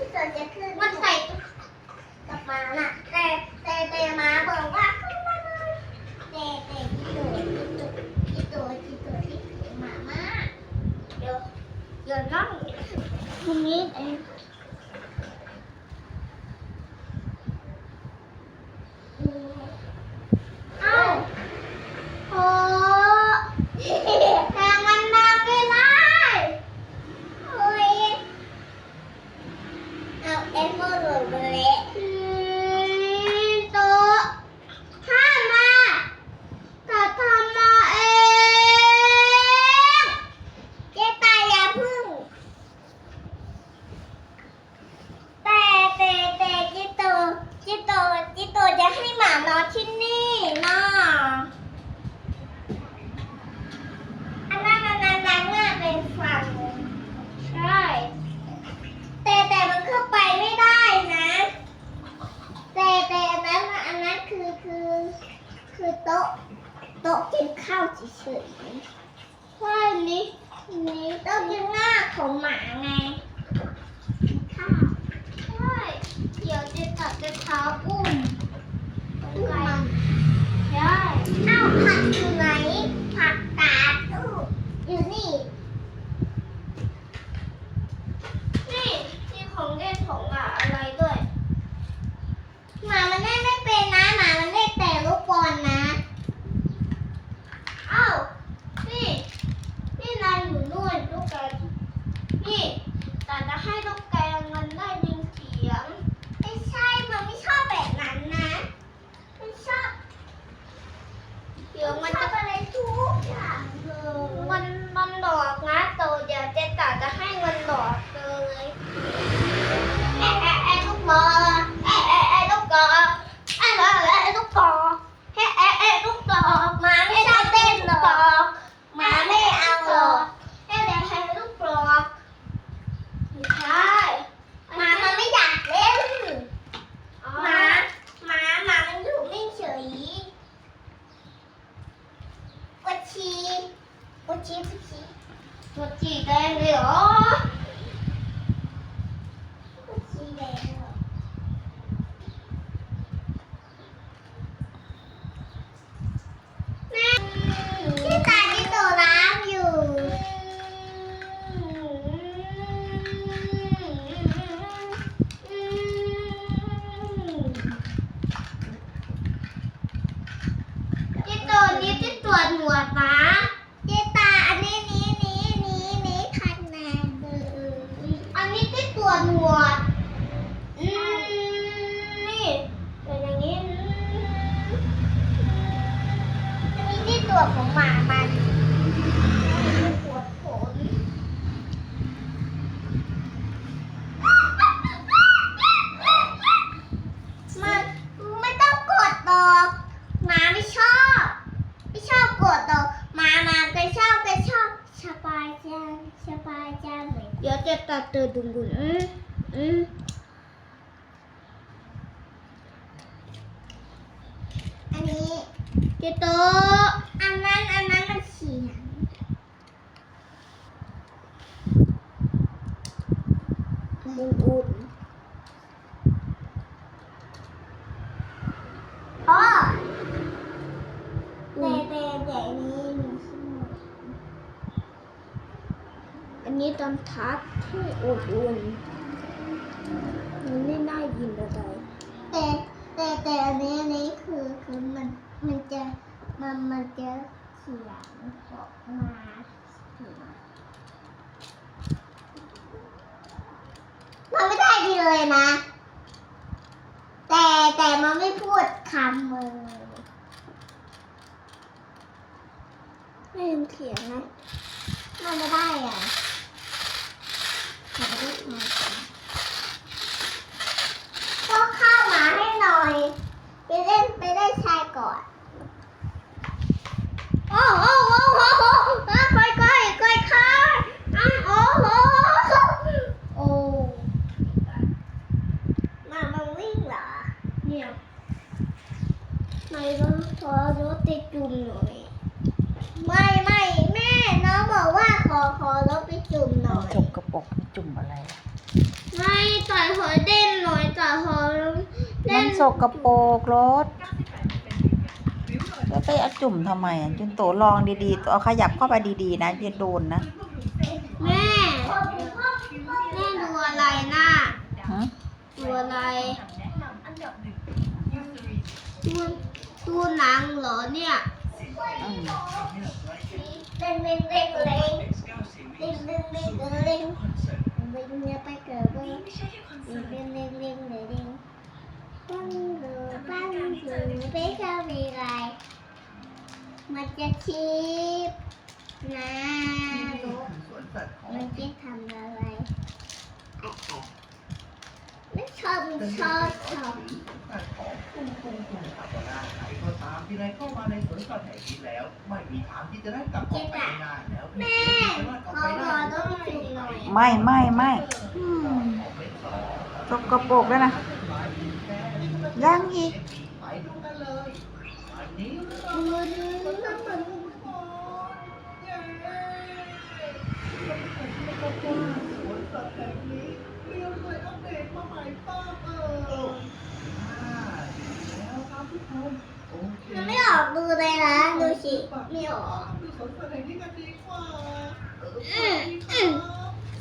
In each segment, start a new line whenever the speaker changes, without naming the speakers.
ที่เกิดขึ้นมันใส่กับมาน่ะแต่แต่แต่มาบอกว่าขึ้นมาเลยแต่แต่ที่โดดที่โดดที่โดดที่โดดที่หมามาเดี๋ยวเดี๋ยวน้องทีนี้เอง คือโต๊ะโต๊ะกินข้าวเฉยๆเพราะอันนี้นนี้โต๊ะกินหน้าของหมาไงข้าวใช่เดี๋ยวจะตัดกะเท้าอุ้มอุ้มมันได้ข้าวผัดอยู่ไหน อุ่นๆมันไม่น่ากินอะ
ไร
แต่แต่แต่อันนี้อันนี้คือคือมันมันจะมันมันจะเสียงออกมาเสียงมันไม่ได้กิเลยนะ แต่แต่มันไม่พูดคำเลย
ไม่ยินเขียนนะ
มันไม่ได้อะ อะไรไม่ต่อยหัวเด้นหน่อยต่อยหัวเด่
มัน
นสกรป
รกรถแล้วไปเอาจุ่มทำไมจุนโตลองดีๆตัวขยับเข้าไปดีๆ นะอย่าโดนนะ
แม่แม่ดูอะไรน่ะ
หึ
ดูอะไรดูดูหนังเหรอเนี่ย
อืม
เล่นเล่นเล่นเล่นเล่นเล่นเล่น vinh nha bay cờ vinh vì lên lên liên
để liên con lừa ban dù bé sao vì lại. Mà cha chip. Nà mình chết thầm rồi này à, à. nó không so thầm ที่ได้เข้ามาในสวนสัตว์แห่งนี้แล้ว ไม่มีทางที่จะได้กลับออกไปง่ายๆแล้ว
แม่
จะรอดออก
ขอ
ไป
ร
ได้
อต้องจุดหน่อย
ไม่ไม่ไม่อืม
ออกไปต่อ
สกปรกแล้วนะยังอีก
ไปดูกันเลยอันนี้
ดูดูดูดู
เย้สวนสัตว์แห่งนี้เรียกเลยอัปเดตมาใหม่ป้าเอออ่าแล้วครับทุกคนโอเค
มันไม่ออกดูเลยนะดูสิไม่ออก
อื
มอืม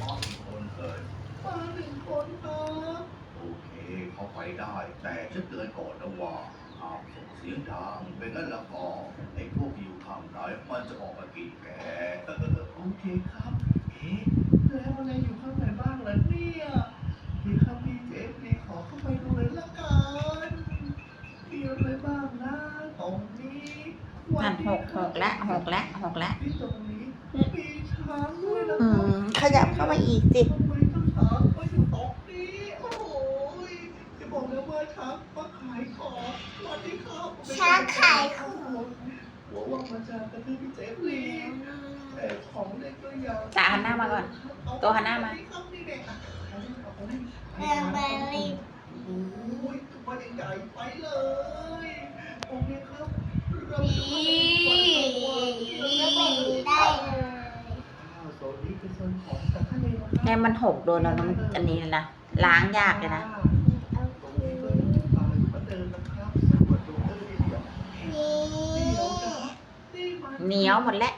มางคนเลยมาหนึ่งคนครับโอเคเข้าไปได้ แต่ฉันเตือนก่อนนะว่าห้ามส่งเสียงดังเป็นงั้นแล้วก็ไอ้พวกอยู่ข้างในมันจะออกมากินแกโอเคครับ เอ๊ะแล้วอะไรอยู่ข้างในบ้างล่ะเนี่ยดีครับพี่เจฟดีขอเข้าไปดู นั่
นหกหกละหกละหกละอืมขยับเข้ามาอีกสิ
ช้าขายของหัวมาจากกระพี่เจฟลีแต่ของเล่ก็ยาว
ตาหันหน้ามาก่อน ตัวหันหน้ามา
เนี่
ย
มันหกโดนแล้วอันนี้เลยนะล้างยากเลยนะ
เห
นียว
หมดแล้ว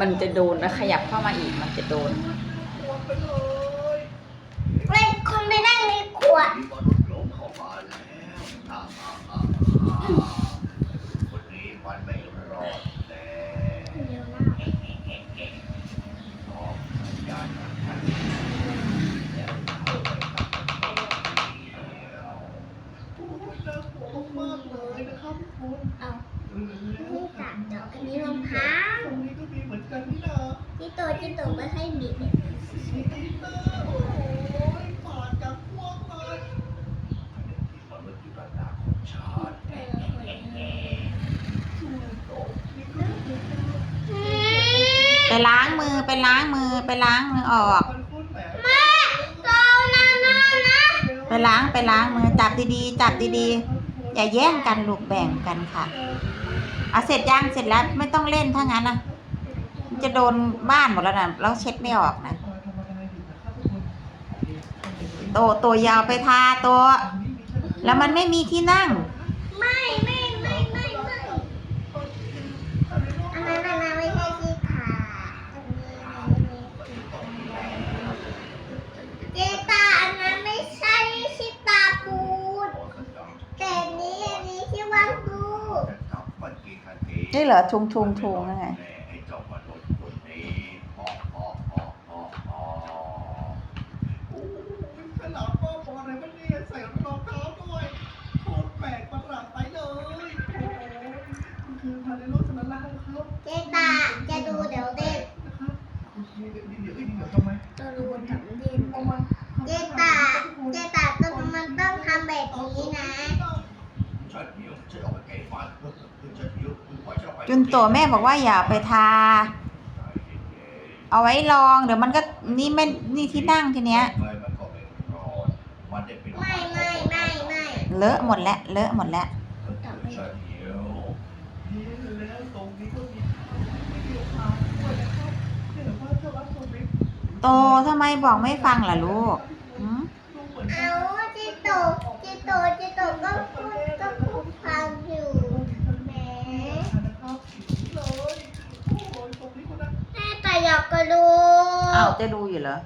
มัน
จะโดนแล้วขยับเข้ามาอีกมันจะโดน
ไม่
คนไปนั่งในขวด
好好好好好。 ล้างมือ
ไป
ล้างมือ
ไปล้างมือออก
มันโคตรแหลม
แม่โตนะนะนะ
ไปล้างไปล้างมือจับดีๆ จับดีๆ อย่าแย่งกันลูกแบ่งกันค่ะเอาเสร็จยังเสร็จแล้วไม่ต้องเล่นถ้างั้นนะมันจะโดนบ้านหมดแล้วนะแล้วเช็ดไม่ออกนะโตโตอยาวไปทาโตวแล้วมันไม่มีที่นั่ง
ไม่ไม่ไม่ไม่ไม่อันนั้นอันนั้นไม่ใช่ที่ขาอันนี้อันนี้เจตาอันนั้นไม่ใช่ชิตาปูนแต่อันนี้อันนี้ชื่อว่าปู
นี่เหรอทุงทุงทุงยังไง
ไอ้เจ้ามนุษย์คนนี้อ๋ออ๋ออ๋ออ๋ออ๋อโอ้ยฉลามบ้าบออะไรวะเนี่ยใส่รองเท้าด้วยโคตรแปลกประหลาดไปเลยโอ้ยมันคือพาในโลกสนล่าครับ
เจตาจะดูเดี๋ยวเด็ก
นะครับโอเคเดี๋ยวเดี๋ยวเดี๋ยวเดี๋ยวทำไม
จะดูเดี๋ยวเด็ก
เอามา
เจตาเจตาต้องมันต้องทำแบบนี้นะ
ฉันเดี๋ยวฉันเอาไปแกะฟันฉันเดี๋ยวคุณปล่อยฉันไป
จุน โตแม่บอกว่าอย่าไปทา เอาไว้ลองเดี๋ยวมันก็นี่ไม่นี่ที่นั่งทีเนี้ย
ไม่ไม่ไม่
ไม่
เลอะหมดแล้วเลอะหมดแล้วโตทำไมบอกไม่ฟังล่ะลูกหืม
เอาจิโตจิโตจิโตก็พูดฟังอยู่แหมแม่แต่อยากกระดู
อ้าว จะดูอยู่เหรอ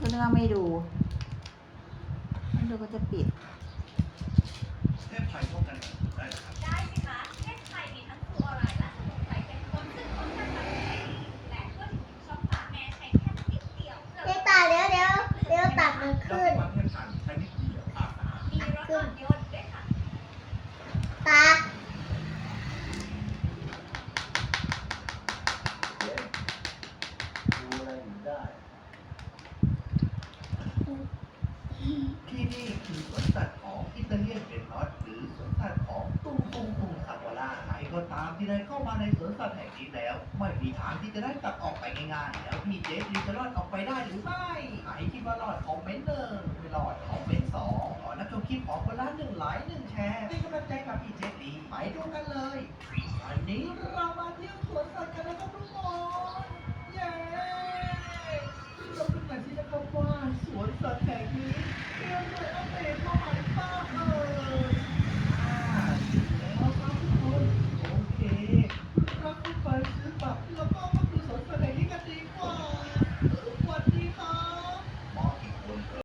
ก็นึกว่าไม่ดู มันดูก็จะปิด
เทพไทยป้องกันได้เหรอครับ
ได้สิคะเทศไทยมีทั้งฟลูออไรด์และสมุนไพรเป็นต้นซึ่งค่อนข้างตัดสินใจดีและเพื่อถึงช่องปากแม่ใช้แค่นิดเดียวเพื่อ
เดี๋ยวตาเดี๋ยวเดี๋ยวเดี๋ยวตัดมัน
แล้ว
ขึ้น
ที่ประเทศไทยใช้นิดเดียวอะ
มีรสอ่อนโยนด้วยค่ะ
ตา
ที่นี่คือสวนสัตว์ของอิตา เลียนเป็นนอตหรือสวนสัตว์ของตุงตุงตุงซาโกล่าใครก็ตามที่ได้เข้ามาในสวนสัตว์แห่งนี้แล้ว ไม่มีทางที่จะได้กลับออกไปง่ายๆแล้วพี่เจสลีจะรอดออกไปได้หรือไม่ใครคิดว่ารอดคอมเมนต์หนึ่งไม่รอดคอมเมนต์สองขอนักชมคลิปของคนละหนึ่งไลค์หนึ่งแชร์เป็นกำลังใจกับพี่เจสลีไปดูกันเลยวันนี้เรามาเที่ยวสวนสัตว์